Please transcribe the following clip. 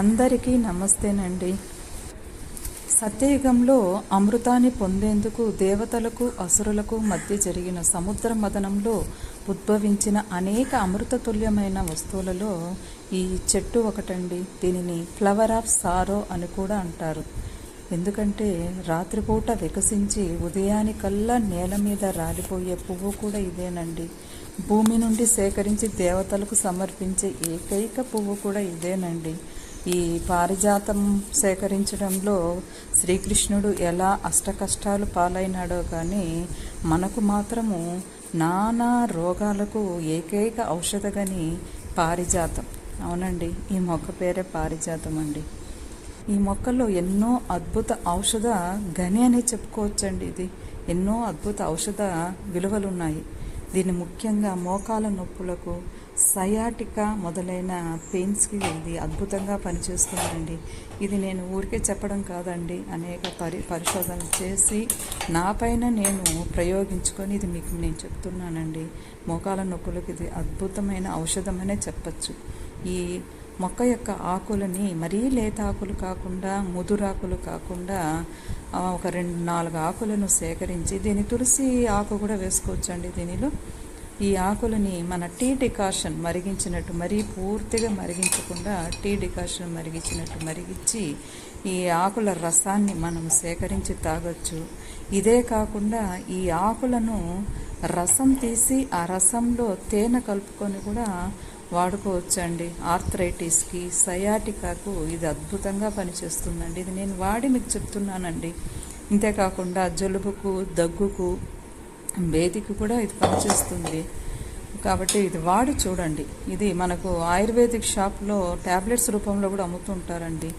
అందరికీ నమస్తేనండి. సత్యయుగంలో అమృతాన్ని పొందేందుకు దేవతలకు అసురులకు మధ్య జరిగిన సముద్ర మదనంలో ఉద్భవించిన అనేక అమృతతుల్యమైన వస్తువులలో ఈ చెట్టు ఒకటండి. దీనిని ఫ్లవర్ ఆఫ్ సారో అని కూడా అంటారు. ఎందుకంటే రాత్రిపూట వికసించి ఉదయానికల్లా నేల మీద రాలిపోయే పువ్వు కూడా ఇదేనండి. భూమి నుండి సేకరించి దేవతలకు సమర్పించే ఏకైక పువ్వు కూడా ఇదేనండి. ఈ పారిజాతం సేకరించడంలో శ్రీకృష్ణుడు ఎలా అష్టకష్టాలు పాలైనాడో కానీ మనకు మాత్రము నానా రోగాలకు ఏకైక ఔషధగని పారిజాతం. అవునండి ఈ మొక్క పేరే పారిజాతం అండి. ఈ మొక్కలో ఎన్నో అద్భుత ఔషధ గని అనే చెప్పుకోవచ్చండి ఇది. ఎన్నో అద్భుత ఔషధ విలువలు ఉన్నాయి దీన్ని ముఖ్యంగా మోకాల నొప్పులకు సయాటికా మొదలైన పెయిన్స్కి ఇది అద్భుతంగా పనిచేస్తుందండి ఇది నేను ఊరికే చెప్పడం కాదండి. అనేక పరి పరిశోధనలు చేసి నా పైన నేను ప్రయోగించుకొని ఇది మీకు నేను చెప్తున్నానండి. మోకాల నొప్పులకు ఇది అద్భుతమైన ఔషధమనే చెప్పచ్చు. ఈ మొక్క యొక్క ఆకులని మరీ లేత ఆకులు కాకుండా ముదురాకులు కాకుండా ఒక రెండు నాలుగు ఆకులను సేకరించి దీని తులసి ఆకు కూడా వేసుకోవచ్చండి దీనిలో. ఈ ఆకులని మన టీ డికాషన్ మరిగించినట్టు మరీ పూర్తిగా మరిగించకుండా టీ డికాషన్ మరిగించినట్టు మరిగించి ఈ ఆకుల రసాన్ని మనం సేకరించి తాగొచ్చు. ఇదే కాకుండా ఈ ఆకులను రసం తీసి ఆ రసంలో తేనె కలుపుకొని కూడా వాడుకోవచ్చండి. ఆర్థరైటిస్కి సయాటికాకు ఇది అద్భుతంగా పనిచేస్తుందండి. ఇది నేను వాడి మీకు చెప్తున్నానండి. ఇంతేకాకుండా జలుబుకు దగ్గుకు వేదికి కూడా ఇది పనిచేస్తుంది. కాబట్టి ఇది వాడి చూడండి. ఇది మనకు ఆయుర్వేదిక్ షాప్లో ట్యాబ్లెట్స్ రూపంలో కూడా అమ్ముతుంటారండి.